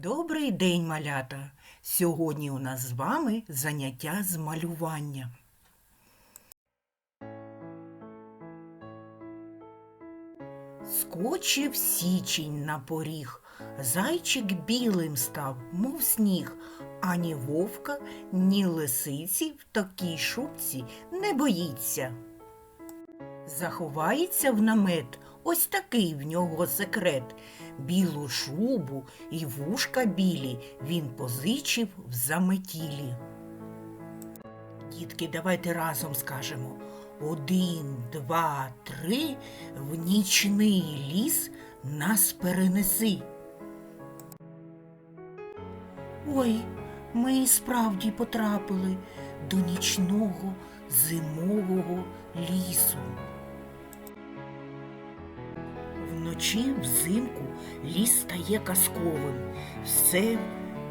Добрий день, малята! Сьогодні у нас з вами заняття з малювання. Скочив січень на поріг, зайчик білим став, мов сніг, ані вовка, ні лисиці в такій шубці не боїться. Заховається в намет, ось такий в нього секрет. Білу шубу і вушка білі він позичив в заметілі. Дітки, давайте разом скажемо. Один, два, три, в нічний ліс нас перенеси. Ой, ми і справді потрапили до нічного зимового лісу. Вночі взимку ліс стає казковим, все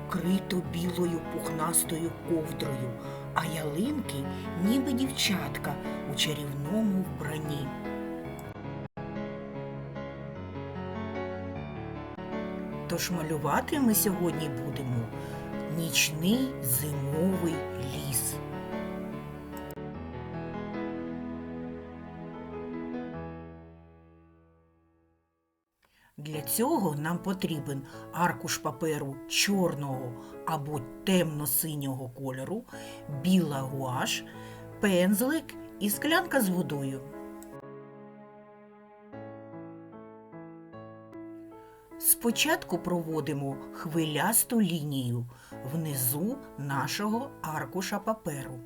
вкрито білою пухнастою ковдрою, а ялинки ніби дівчатка у чарівному вбранні. Тож малювати ми сьогодні будемо нічний зимовий Для цього нам потрібен аркуш паперу чорного або темно-синього кольору, біла гуаш, пензлик і склянка з водою. Спочатку проводимо хвилясту лінію внизу нашого аркуша паперу.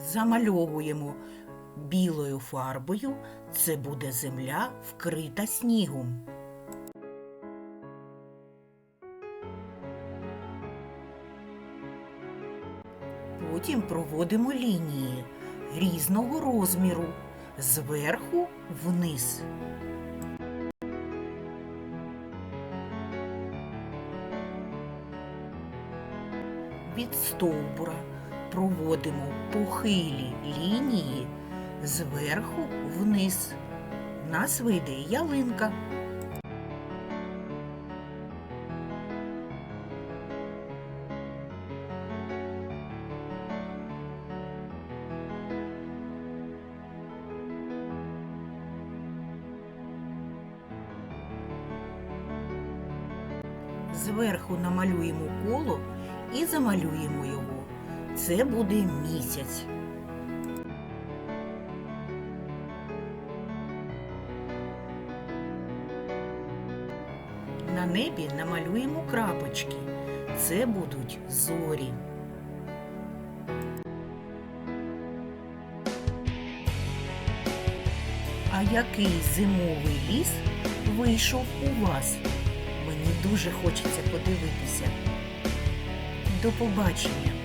Замальовуємо білою фарбою. Це буде земля вкрита снігом. Потім проводимо лінії різного розміру зверху вниз. Від стовбура проводимо похилі лінії зверху вниз. У нас вийде ялинка. Зверху намалюємо коло і замалюємо його. Це буде місяць. На небі намалюємо крапочки. Це будуть зорі. А який зимовий ліс вийшов у вас? Мені дуже хочеться подивитися. До побачення!